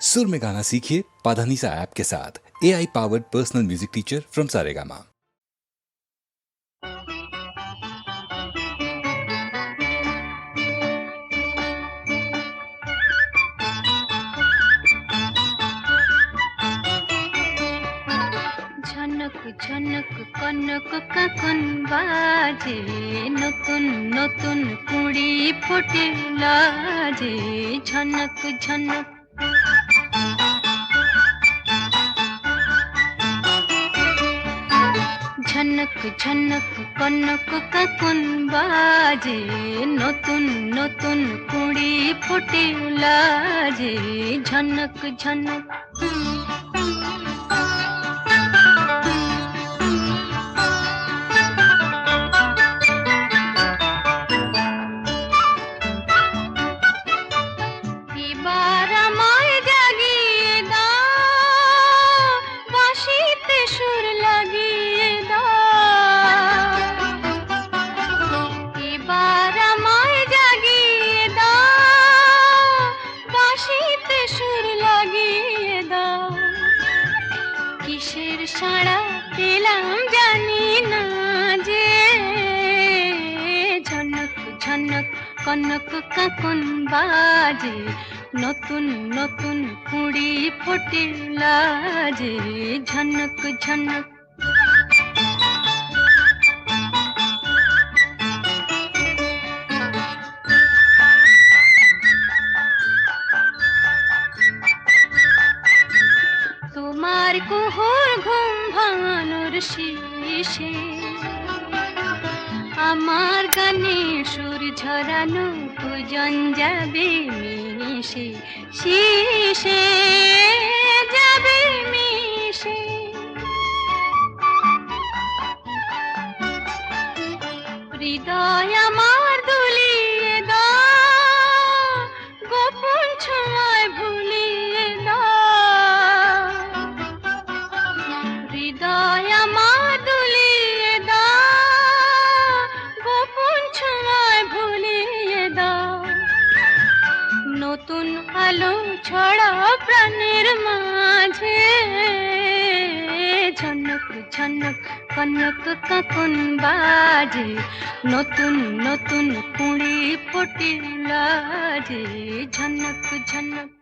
सुर में गाना सीखिए पाधानीसा ऐप के साथ A I powered personal music teacher from Saregama Jhanak Jhanak কনক কাকন বাজে নতুন নতুন কুড়ি ফুটে লাজে ঝনক ঝনক ঝনক ঝনক কনক কাকন বাজে নতুন নতুন কুড়ি ফুটে লাজে ঝনক ঝনক কিসের সাড়া পেলাম জানি না যে। ঝনক ঝনক, কনক কাকন বাজে। নতুন নতুন কুড়ি ফুটিলা যে ঝনক ঝনক ঘুম শিশে আমার গানে সুর ঝরানো পূজন যাবে মিশে শীষে যাবে মিশে। হৃদয় নতুন আলো ছড়া প্রাণের মাঝে। ঝনক ঝনক, কনক কাকন বাজে। নতুন নতুন কুড়ি লাজে ঝনক ঝনক